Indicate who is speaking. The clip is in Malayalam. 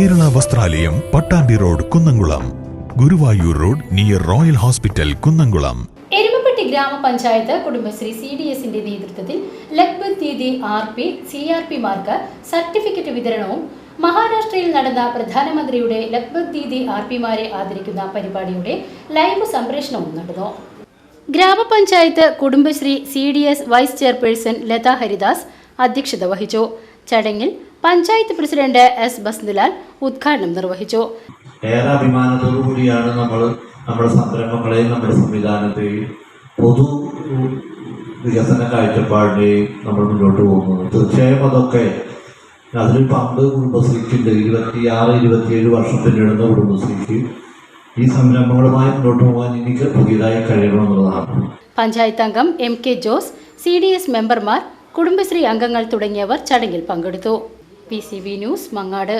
Speaker 1: വസ്ത്രാലയം Pattambi road Kunnamkulam. Guruvayur road near Royal Hospital Kunnamkulam.
Speaker 2: Erumapetty grama panchayat Kudumbashree C D എസിന്റെ നേതൃത്വത്തിൽ ലഖ്പത് തീയതി ആർ പി സി ആർ പിമാർക്ക് സർട്ടിഫിക്കറ്റ് വിതരണവും മഹാരാഷ്ട്രയിൽ നടന്ന പ്രധാനമന്ത്രിയുടെ ലഖ്പത് ദീദി ആർ പിമാരെ ആദരിക്കുന്ന പരിപാടിയുടെ ലൈവ് സംപ്രേഷണവും നടന്നു. Grama panchayat Kudumbashree C D S vice chairperson Latha Haridas അധ്യക്ഷത വഹിച്ചു. ചടങ്ങിൽ പഞ്ചായത്ത് പ്രസിഡന്റ് എസ് ബസ്തുലാൽ ഉദ്ഘാടനം നിർവഹിച്ചു.
Speaker 3: ഏറെ അഭിമാനത്തോടു കൂടിയാണ് നമ്മൾ നമ്മുടെ സംരംഭങ്ങളെയും നമ്മുടെ സംവിധാനത്തെയും പൊതു വികസന കാഴ്ചപ്പാടിനെയും നമ്മൾ മുന്നോട്ട് പോകുന്നത്. തീർച്ചയായും അതൊക്കെ അതിൽ പണ്ട് കുടുംബശ്രീക്കുണ്ട്. ഇരുപത്തിയാറ് ഇരുപത്തിയേഴ് വർഷം പിന്നിടുന്ന കുടുംബശ്രീക്ക് ഈ സംരംഭങ്ങളുമായി മുന്നോട്ട് പോകാൻ എനിക്ക് പുതിയതായി കഴിയണമെന്നുള്ളതാണ്
Speaker 2: പഞ്ചായത്ത് അംഗം M K Jose C D S മെമ്പർമാർ കുടുംബശ്രീ അംഗങ്ങൾ തുടങ്ങിയവർ ചടങ്ങിൽ പങ്കെടുത്തു. P C B news Mangad